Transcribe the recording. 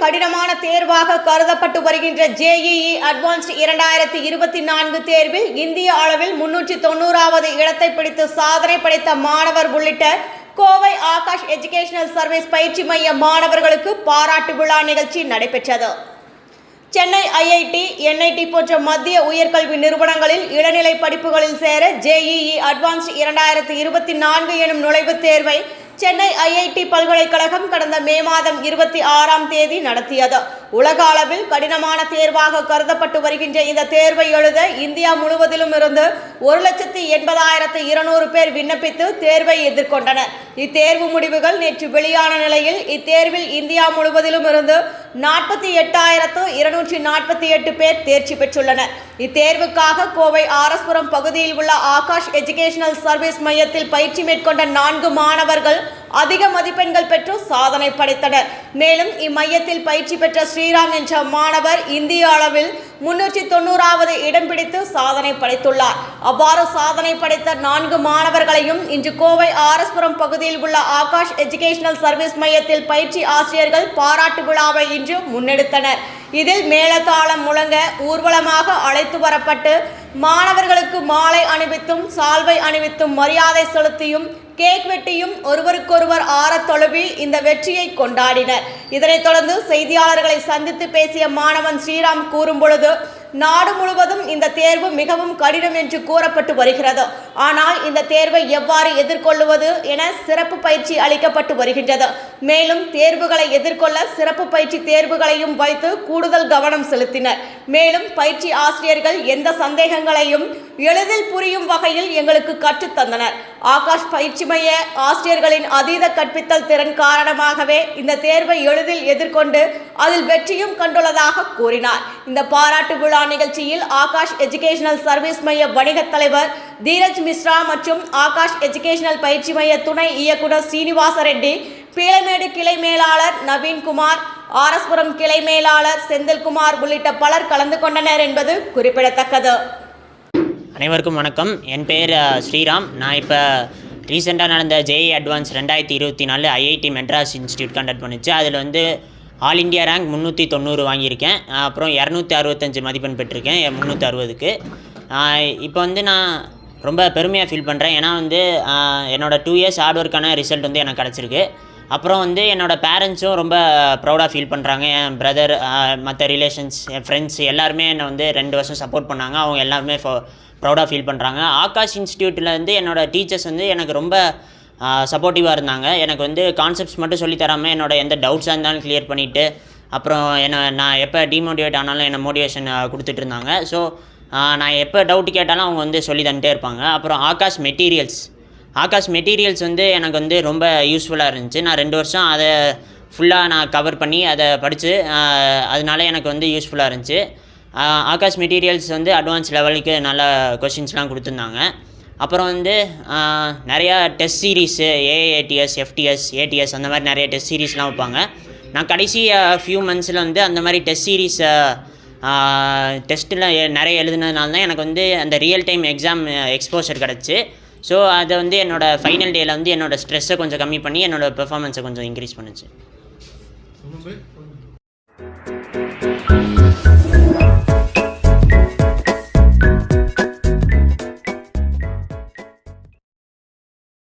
கடினமான தேர்வாக கருதப்பட்டு வருகின்ற ஜேஇஇ அட்வான்ஸ்ட் இரண்டாயிரத்தி இருபத்தி நான்கு தேர்வில் இந்திய அளவில் முன்னூற்றி தொண்ணூறாவது இடத்தை பிடித்து சாதனை படைத்த மாணவர் உள்ளிட்ட கோவை ஆகாஷ் எஜுகேஷனல் சர்வீஸ் பயிற்சி மைய மாணவர்களுக்கு பாராட்டு விழா நிகழ்ச்சி நடைபெற்றது. சென்னை ஐஐடி என்ஐடி போன்ற மத்திய உயர்கல்வி நிறுவனங்களில் இளநிலை படிப்புகளில் சேர ஜேஇஇ அட்வான்ஸ்ட் இரண்டாயிரத்தி இருபத்தி நான்கு எனும் நுழைவுத் தேர்வை சென்னை ஐஐடி பல்கலைக்கழகம் கடந்த மே மாதம் இருபத்தி ஆறாம் தேதி நடத்தியது. உலக அளவில் கடினமான தேர்வாக கருதப்பட்டு வருகின்ற இந்த தேர்வை எழுத இந்தியா முழுவதிலும் இருந்து ஒரு லட்சத்தி எண்பதாயிரத்து இருநூறு பேர் விண்ணப்பித்து தேர்வை எதிர்கொண்டனர். இத்தேர்வு முடிவுகள் நேற்று வெளியான நிலையில் இத்தேர்வில் இந்தியா முழுவதிலும் இருந்து நாற்பத்தி எட்டாயிரத்து இருநூற்றி நாற்பத்தி எட்டு பேர் தேர்ச்சி பெற்றுள்ளனர். இத்தேர்வுக்காக கோவை ஆரஸ்புரம் பகுதியில் உள்ள ஆகாஷ் எஜுகேஷனல் சர்வீஸ் மையத்தில் பயிற்சி மேற்கொண்ட நான்கு மாணவர்கள் அதிக மதிப்பெண்கள் பெற்று சாதனை படைத்தனர். மேலும் இம்மையத்தில் பயிற்சி பெற்ற ஸ்ரீராம் என்ற மாணவர் இந்திய அளவில் முன்னூற்றி தொண்ணூறாவது இடம் பிடித்து சாதனை படைத்துள்ளார். அவ்வாறு சாதனை படைத்த நான்கு மாணவர்களையும் இன்று கோவை ஆரஸ்புரம் பகுதியில் உள்ள ஆகாஷ் எஜுகேஷனல் சர்வீஸ் மையத்தில் பயிற்சி ஆசிரியர்கள் பாராட்டு விழாவை இன்று முன்னெடுத்தனர். இதில் மேலதாளம் முழங்க ஊர்வலமாக அழைத்து வரப்பட்டு மாணவர்களுக்கு மாலை அணிவித்தும் சால்வை அணிவித்தும் மரியாதை செலுத்தியும் கேக் வெட்டியும் ஒருவருக்கொருவர் ஆற தொழுவி இந்த வெற்றியை கொண்டாடினர். இதனைத் தொடர்ந்து செய்தியாளர்களை சந்தித்து பேசிய மாணவன் ஸ்ரீராம் கூறும் பொழுது நாடு முழுவதும் இந்த தேர்வு மிகவும் கடினம் என்று கூறப்பட்டு வருகிறது. ஆனால் இந்த தேர்வை எவ்வாறு எதிர்கொள்வது என சிறப்பு பயிற்சி அளிக்கப்பட்டு வருகின்றது. மேலும் தேர்வுகளை எதிர்கொள்ள சிறப்பு பயிற்சி தேர்வுகளையும் வைத்து கூடுதல் கவனம் செலுத்தினர். மேலும் பயிற்சி ஆசிரியர்கள் எந்த சந்தேகங்களையும் எளிதில் புரியும் வகையில் எங்களுக்கு கற்றுத் தந்தனர். ஆகாஷ் பயிற்சி மைய ஆசிரியர்களின் அதீத கற்பித்தல் திறன் காரணமாகவே இந்த தேர்வை எளிதில் எதிர்கொண்டு அதில் வெற்றியும் கண்டுள்ளதாக கூறினார். இந்த பாராட்டு விழா நிகழ்ச்சியில் ஆகாஷ் எஜுகேஷனல் சர்வீஸ் மைய வணிகத் தலைவர் தீரஜ் மிஸ்ரா மற்றும் ஆகாஷ் எஜுகேஷனல் பயிற்சி மைய துணை இயக்குனர் சீனிவாச ரெட்டி பீளமேடு கிளை மேலாளர் நவீன்குமார் ஆரஸ்புரம் கிளை மேலாளர் செந்தில்குமார் உள்ளிட்ட பலர் கலந்து கொண்டனர் என்பது குறிப்பிடத்தக்கது. அனைவருக்கும் வணக்கம். என் பேர் ஸ்ரீராம். நான் இப்போ ரீசெண்டாக நடந்த ஜேஇ அட்வான்ஸ் ரெண்டாயிரத்தி இருபத்தி நாலு ஐஐடி மெட்ராஸ் இன்ஸ்டியூட் கண்டக்ட் பண்ணிச்சு. அதில் வந்து ஆல் இந்தியா ரேங்க் முந்நூற்றி தொண்ணூறு வாங்கியிருக்கேன். அப்புறம் இரநூத்தி அறுபத்தஞ்சு மதிப்பெண் பெற்றிருக்கேன். முந்நூற்றி அறுபதுக்கு. இப்போ வந்து நான் ரொம்ப பெருமையாக ஃபீல் பண்ணுறேன் ஏன்னா வந்து என்னோடய என்னோட டூ இயர்ஸ் ஹார்ட் ஒர்க்கான ரிசல்ட் வந்து எனக்கு கிடச்சிருக்கு. அப்புறம் வந்து என்னோடய பேரண்ட்ஸும் ரொம்ப ப்ரௌடாக ஃபீல் பண்ணுறாங்க என் பிரதர் மற்ற ரிலேஷன்ஸ் என் ஃப்ரெண்ட்ஸ் எல்லாருமே என்னை வந்து ரெண்டு வருஷம் சப்போர்ட் பண்ணாங்க. அவங்க எல்லாருமே ஃபோ ப்ரௌடாக ஃபீல் பண்ணுறாங்க ஆகாஷ் இன்ஸ்டியூட்டில் வந்து என்னோட டீச்சர்ஸ் வந்து எனக்கு ரொம்ப சப்போர்ட்டிவாக இருந்தாங்க. எனக்கு வந்து கான்செப்ட்ஸ் மட்டும் சொல்லி தராமல் என்னோடய எந்த டவுட்ஸாக இருந்தாலும் கிளியர் பண்ணிவிட்டு அப்புறம் என்னை நான் எப்போ டிமோட்டிவேட் ஆனாலும் என்னை மோட்டிவேஷன் கொடுத்துட்டு இருந்தாங்க. ஸோ நான் எப்போ டவுட் கேட்டாலும் அவங்க வந்து சொல்லி தந்துட்டே இருப்பாங்க. அப்புறம் ஆகாஷ் மெட்டீரியல்ஸ் ஆகாஷ் மெட்டீரியல்ஸ் வந்து எனக்கு வந்து ரொம்ப யூஸ்ஃபுல்லாக இருந்துச்சு. நான் ரெண்டு வருஷம் அதை ஃபுல்லாக நான் கவர் பண்ணி அதை படித்து அதனால எனக்கு வந்து யூஸ்ஃபுல்லாக இருந்துச்சு. ஆகாஷ் மெட்டீரியல்ஸ் வந்து அட்வான்ஸ் லெவலுக்கு நல்ல கொஷின்ஸ்லாம் கொடுத்துருந்தாங்க. அப்புறம் வந்து நிறையா test series AATS FTS ATS அந்த மாதிரி நிறைய டெஸ்ட் சீரீஸ்லாம் வைப்பாங்க. நான் கடைசி ஃபியூ மந்த்ஸில் வந்து அந்த மாதிரி டெஸ்ட் சீரீஸை டெஸ்ட்டில் நிறைய எழுதுனதுனால தான் எனக்கு வந்து அந்த ரியல் டைம் எக்ஸாம் எக்ஸ்போஷர் கிடச்சி. ஸோ அதை வந்து என்னோடய ஃபைனல் டேயில் வந்து என்னோடய ஸ்ட்ரெஸ்ஸை கொஞ்சம் கம்மி பண்ணி என்னோடய பெர்ஃபார்மன்ஸை கொஞ்சம் இன்க்ரீஸ் பண்ணுச்சு.